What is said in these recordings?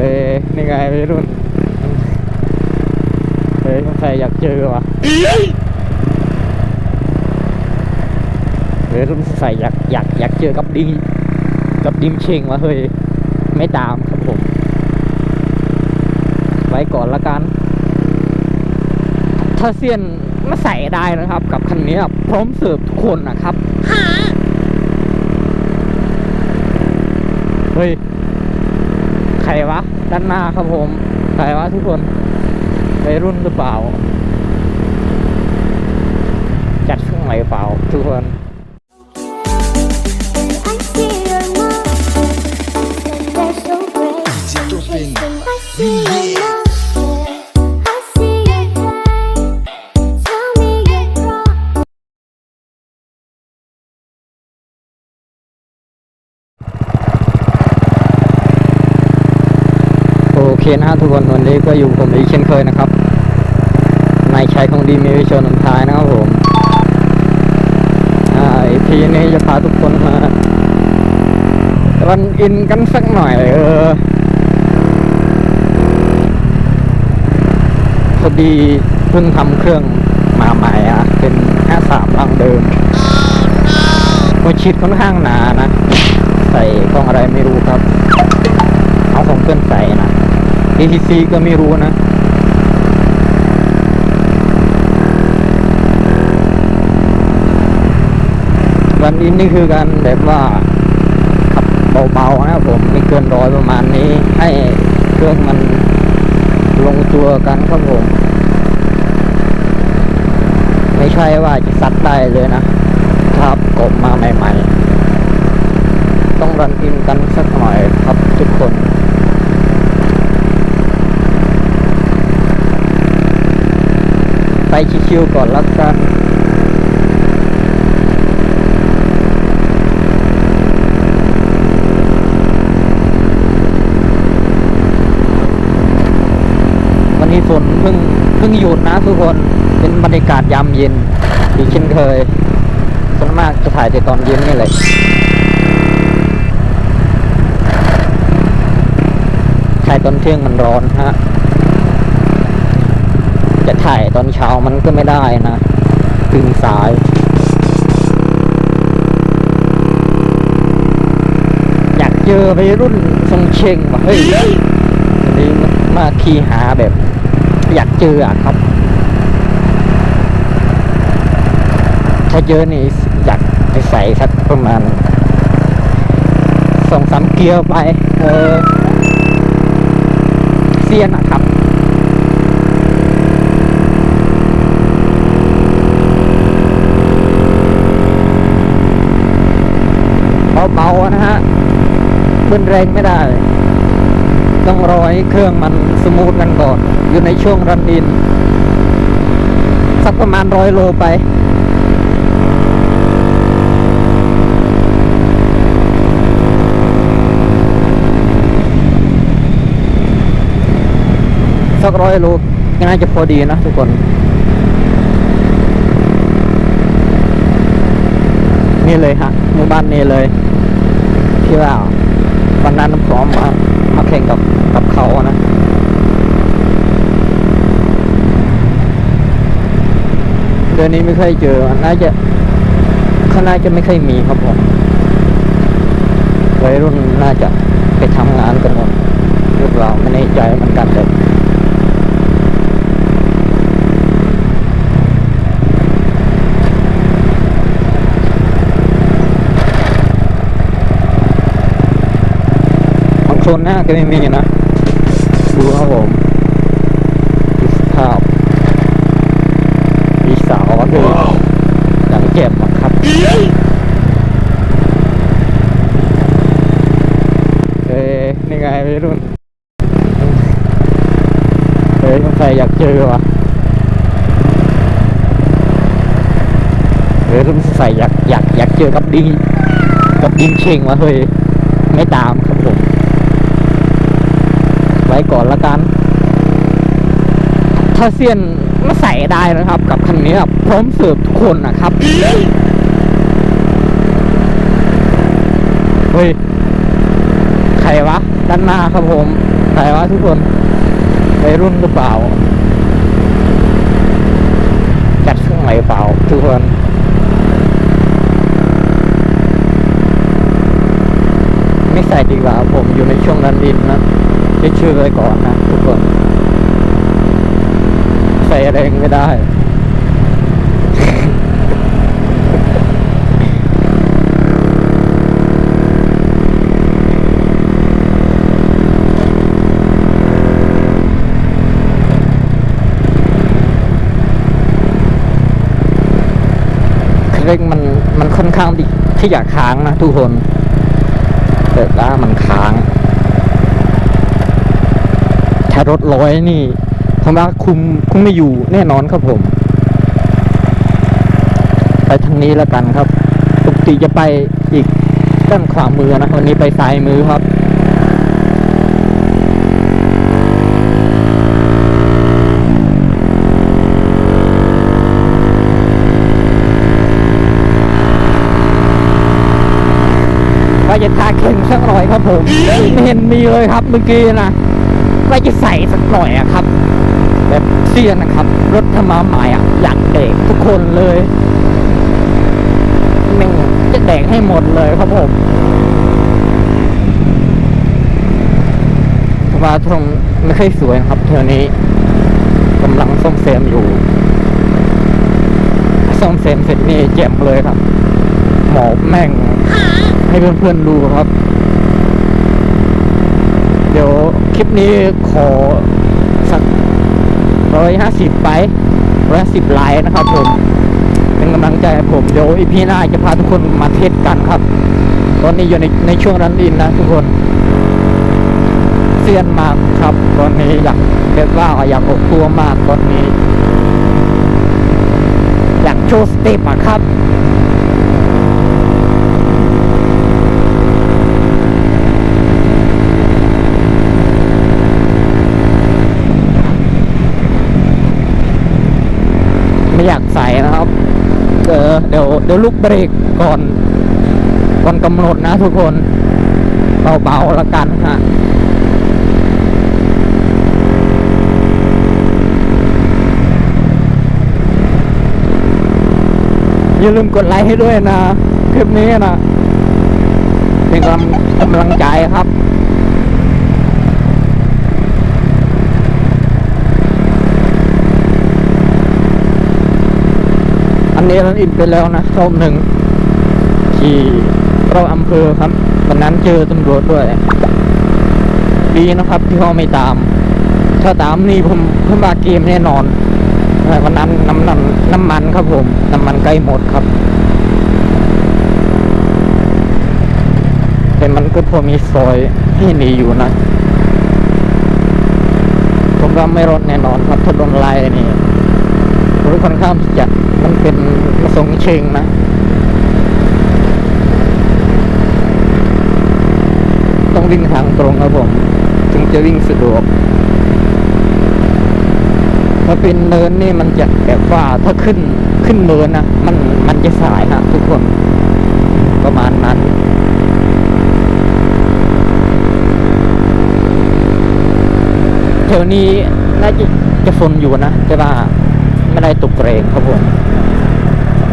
อ้ยนี่ไงวัยรุ่นเฮ้ยสงสัยอยากเจอว่ะเฮ้ยรุ่นสงสัยอยากอยากอยากเจอกับดิงกับดิมเชงว่ะเฮ้ยไม่ตามครับผม ไว้ก่อนละกัน ถ้าเซียนมาใส่ได้นะครับ กับคันนี้อะพร้อมเสิร์ฟทุกคนนะครับ เฮ้ย ใค รวะ ด้านหน้าครับผมใครวะทุกคนวัยรุ่นหรือเปล่า จัดช่วงไหนเปล่า ทุกคน I see นะฮะทุกคนวันนี้ก็อยู่ผมอีกเช่นเคยนะครับนายชัยคงดีมีวิชวนนท้ายนะครับผมอ่าอีพีนี้จะพาทุกคนมารันอินกันสักหน่อย เออพอดีเพิ่งทำเครื่องมาใหม่อะ เป็น53ลังเดิมหัวชิดค่อนข้างหนานะ ใส่กล้องอะไรไม่รู้ครับ เอาของเพื่อนใส่นะ ATC ก็ไม่รู้นะวันนี้นี่คือการแบบว่าขับเบาๆนะครับผมไม่เกินร้อยประมาณนี้ ให้เครื่องมันลงตัวกันครับผม ไม่ใช่ว่าจะซัดได้เลยนะครับกบมาใหม่ ๆ ต้องรันอินกันสักหน่อยครับทุกคน ไป ชิวๆก่อนแล้วกันวันนี้ฝนเพิ่งเพิ่งหยุดนะทุกคนเป็นบรรยากาศยามเย็นอีเช่นเคยส่วนมากจะถ่ายแต่ตอนเย็นนี่แหละถ่ายตอนเที่ยงมันร้อนฮะ จะถ่ายตอนเช้ามันก็ไม่ได้นะตื่นสายอยากเจอไปรุ่นทรงเชงว่ะเฮ้ยนนี้มาขี่หาแบบ อยากเจออะครับถ้าเจอนี่อยากไปใส่สักประมาณสองสามเกียร์ไป เออเซียนอะครับ เบานะฮะเบิ้ลแรงไม่ได้ ต้องรอให้เครื่องมันสมูทกันก่อน อยู่ในช่วงรันดิน สักประมาณร้อยโลไปสักร้อยโลน่าจะพอดีนะทุกคน นี่เลยฮะหมู่บ้านนี้เลย ที่ว่าวันนั้นพร้อมมามาแข่งกับกับเขาอะนะเดือนนี้ไม่เคยเจอน่าจะข้างหน้าจะไม่เคยมีครับผมวัยรุ่นน่าจะไปทำงานกันหมดหรือเปล่าไม่แน่ใจเหมือนกันเลย บางคน หน้าก็ไม่มีนะ ดูครับผมดูสภาพมีสาวก็คืออย่างเจ็บครับเอ้ยนี่ไงวัยรุ่นเฮ้ยสงสัยอยากเจอว่ะเฮ้ยสงสัยอยากอยากอยากเจอกับดิงกับดิงเชงว่ะเฮ้ยไม่ตามครับผม ไว้ก่อนละกัน ถ้าเซียนมาใส่ได้นะครับ กับคันนี้พร้อมเสิร์ฟทุกคนนะครับเฮ้ยใครวะด้านหน้าครับผมใครวะทุกคนวัยรุ่นหรือเปล่า จัดเครื่องไหนเปล่า ทุกคนไม่ใส่ดีกว่าผมอยู่ในช่วงรันดินนะ ได้ชื่อไว้ก่อนนะทุกคนใส่แรงไม่ได้เร่งมันมันค่อนข้างที่ที่อยากค้างนะทุกคนเกิดว่ามันค้าง ถ้ารถร้อยนี่ผมว่าคุมคุมไม่อยู่แน่นอนครับผม ไปทางนี้แล้วกันครับปกติจะไปอีกด้านขวามือนะวันนี้ไปซ้ายมือครับว่าจะทาเข่งสักหน่อยครับผมไม่เห็นมีเลยครับเมื่อกี้นะ ว่าจะใส่สักหน่อยอะครับ แบบเสียนะครับ รถธรรมาหม่อะอยากเด็กทุกคนเลยแม่งจะแดกให้หมดเลยครับผมเพราะว่าตรงไม่ค่อยสวยครับเทอนี้กำลังซ่อมแซมอยู่ซ่อมแซมเสร็จนี่เจ็บเลยครับ หมอแม่ง ให้เพื่อนๆดูครับ เดี๋ยว ลิปนี้ขอสักร้อยห้าสิบไปร้อยสิบไลน์นะครับ ผม เป็นกำลังใจผมเดี๋ยวอีพีหน้าจะพาทุกคนมาเทสกันครับ ตอนนี้อยู่ในในช่วงรันอินนะทุกคนเซียนมากครับ ตอนนี้อยากเรียกว่าอยากออกตัวมากตอนนี้ อยากโชว์สเต็ปอะครับ ไม่อยากใส่นะครับ เออเดี๋ยวเดี๋ยวลูกเบรกก่อน ก่อนกำหนดนะทุกคนเบาๆละกันฮะอย่าลืมกดไลค์ให้ด้วยนะ คลิปนี้นะเป็นกำกำลังใจครับ อันนี้เราอินไปแล้วนะรอบหนึ่งที่เราอำเภอครับวันนั้นเจอตำรวจด้วย ดีนะครับที่เขาไม่ตาม ถ้าตามนี่ผมผมบาเกมแน่นอนวันนั้นน้ำน้ำน้ำมันครับผมน้ำมันใกล้หมดครับแต่มันก็พอมีซอยให้หนีอยู่นะผมว่าไม่รอดแน่นอนครับถ้าโดนไล่นี่รถค่อนข้างที่จะ มันเป็นมาส่งเชงนะ ต้องวิ่งทางตรงครับผม ถึงจะวิ่งสะดวก ถ้าเป็นเนินนี่มันจะแบบว่าถ้าขึ้นขึ้นเนินนะมันมันจะสายฮะทุกคน ประมาณนั้นแถวนี้น่าจะจะฝนอยู่นะ แต่ว่าไม่ได้ตกเรงครับผม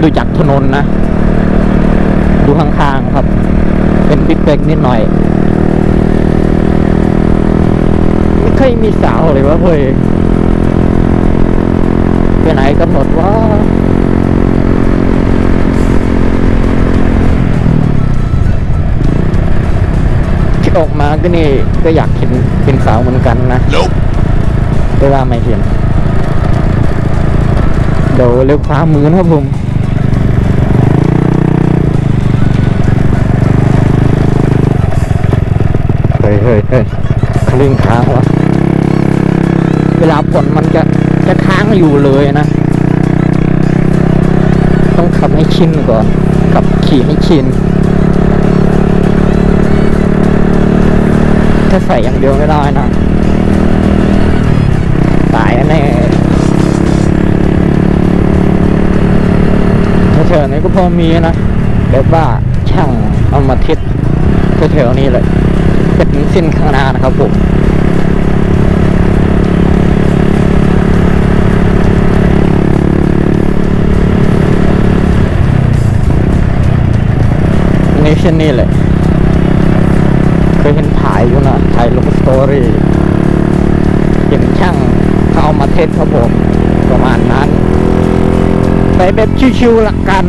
ดูจากถนนนะ ดูข้างๆครับ เป็นบิ๊กเบกนิดหน่อย ไม่เคยมีสาวเลยวะเพ่ยไปไหนกันหมดว่าคิดออกมาก็นี่ก็อยากเห็นเป็นสาวเหมือนกันนะ Nope. ได้ว่าไม่เห็นเดี๋ยวเลี้ยวขวามือนะครับผม เฮ้ยเฮ้ยเฮ้ยคลื่นค้างวะเวลาฝนมันจะจะค้างอยู่เลยนะ ต้องขับให้ชินก่อนขับขี่ให้ชินถ้าใส่อย่างเดียวไม่ได้นะตายแน่แถวๆนี้ก็พอมีนะแบบว่าช่างเอามาทิศแถวๆนี้เลย ไปถึงเส้นข้างหน้านะครับผมนี่เช่นนี้เลยเคยเห็นถ่ายอยู่นะถ่ายลงสตอรี่เห็นช่างเขาเอามาเทสครับผม ประมาณนั้น ไปแบบชิวๆละกัน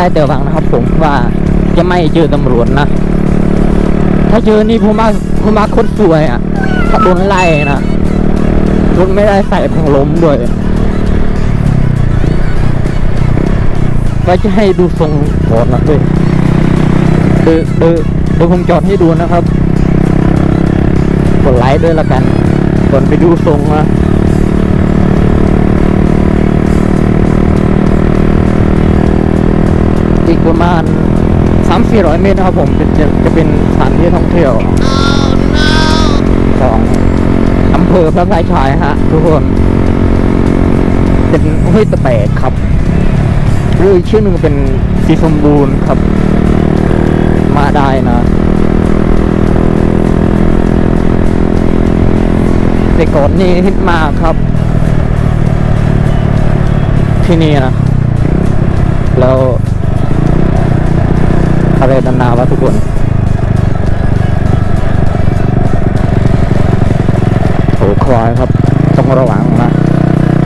ได้แต่หวังนะครับผมว่าจะไม่เจอตำรวจนะ ถ้าเจอนี่ผมมาผมมาคตรสวยอะถ้าโดนไล่นะรถไม่ได้ใส่พังล้มด้วยก็จะให้ดูทรงก่อนนะเว้ยเดี๋ยวเดี๋ยวเดี๋ยวผมจอดให้ดูนะครับ กดไลค์ด้วยละกันก่อนไปดูทรงนะ ประมาณสามสี่ร้อยเมตรนะครับผมเป็นจะจะเป็นสถานที่ท่องเที่ยว ของอำเภอพระพายชายฮะทุกคนเป็นห้วยตะแบกครับหรืออีกชื่อหนึ่งเป็นสีสมบูรณ์ครับ มาได้นะแต่ก่อนนี่ฮิตมากครับ ที่นี่นะแล้ว อะไรดานาวะทุกคนโอ้ควายครับต้องระวังนะ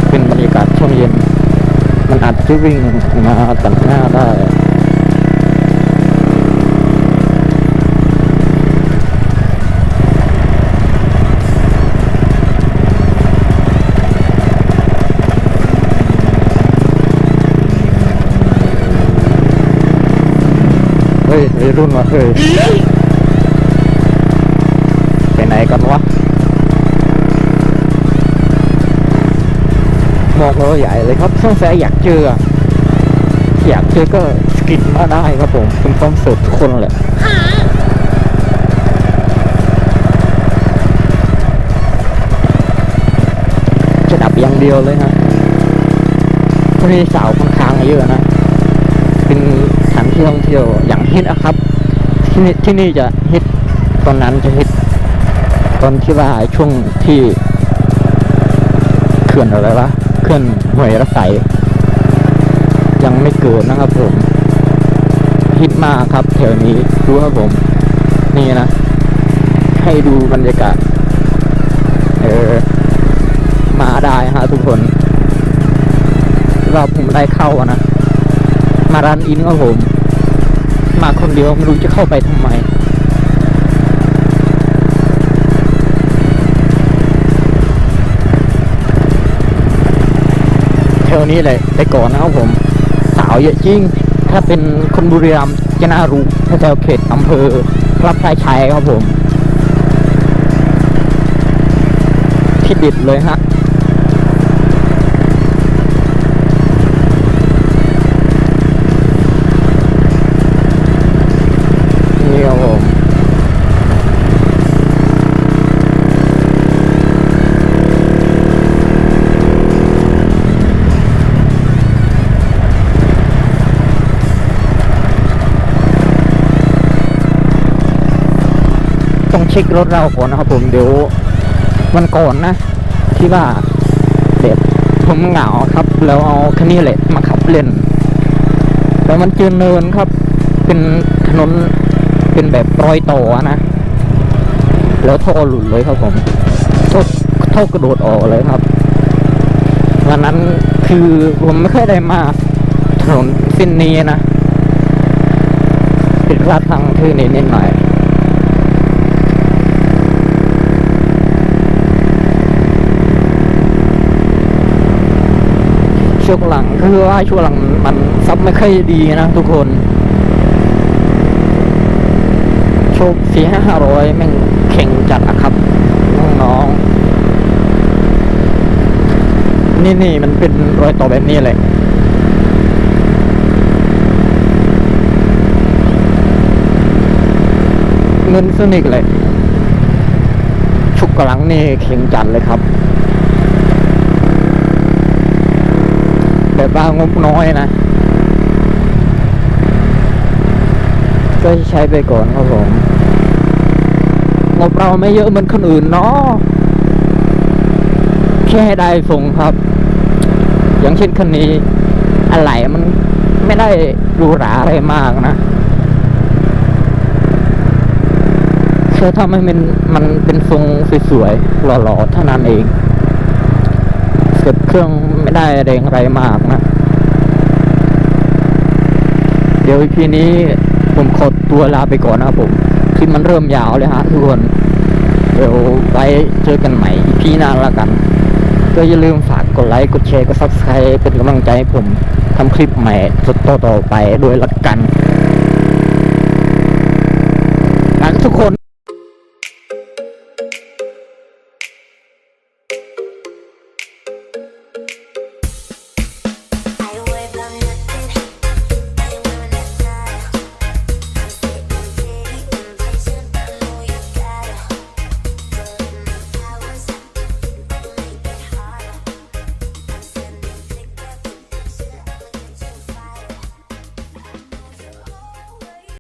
เป็นบรรยากาศช่วงเย็น มันอาจจะวิ่งมาตัดหน้าได้ วัยรุ่นวะเฮ้ยไปไหนกันวะมองเราใหญ่เลยครับสงสัยอยากเจอ อยากเจอก็สกิดมาได้ครับผมเป็นความสุขทุกคนแหละจะดับอย่างเดียวเลยฮะพวกนี้สาวค่อนข้างเยอะนะ ที่ท่องเที่ยวอย่างฮิตนะครับ ที่นี่ที่นี่จะฮิตตอนนั้นจะฮิตตอนที่ว่าช่วงที่เขื่อนอะไรวะเขื่อนห้วยระไสยังไม่เกิดนะครับผมฮิตมากครับแถวนี้ดูครับผม นี่นะ ให้ดูบรรยากาศเออมาได้ฮะทุกคนว่าผมได้เข้านะ มาร้านอินครับผม มาคนเดียวไม่รู้จะเข้าไปทำไมแถวนี้เลยไปก่อนนะครับผม สาวเยอะจริง ถ้าเป็นคนบุรีรัมย์จะน่ารู้แถวเขตอำเภอพระพายชัยครับผมที่ดิดเลยฮะ เช็ครถเราก่อนนะครับผมเดี๋ยววันก่อนนะ ที่ว่าเด็กผมเหงาครับแล้วเอาคันนี้แหละมาขับเล่นแล้วมันเจอเนินครับ เป็นถนนเป็นแบบรอยต่อนะแล้วท่อหลุดเลยครับผมท่อท่อกระโดดออกเลยครับวันนั้นคือผมไม่เคยได้มาถนนเส้นนี้นะเป็นลาดทางทื่อนิดนิดหน่อย ช่ วงหลังคือว่าช่วงหลังมันซับไม่ค่อยดีนะทุกคน โชคสี่ห้าห้าร้อยแม่งเข่งจัดอะครับ น้องๆนี่นี่มันเป็นรอยต่อแบบนี้เลยเงินสนิกเลย ชุกกลังนี่เข่งจัดเลยครับ แต่บว่างบน้อยนะก็ใช้ไปก่อนครับผมงบเราไม่เยอะเหมือนคนอื่นเนาะแค่ได้ฟงครับ อย่างเช่นคันนี้ อะไหล่มันไม่ได้ดูหราอะไรมากนะแค่ทำให้มันมันเป็นทรงสวยๆหล่อๆเท่านั้นเอง เครื่องไม่ได้แรงอะไรมากนะ เดี๋ยวพีนี้ผมขอตัวลาไปก่อนนะครับผมคลิปมันเริ่มยาวเลยฮะทุกคน เดี๋ยวไว้เจอกันใหม่พีหน้าละกัน ก็อย่าลืมฝากกดไลค์ กดแชร์ กดซับสไครต์เป็นกำลังใจให้ผมทำคลิปใหม่ต่อๆไปด้วยละกัน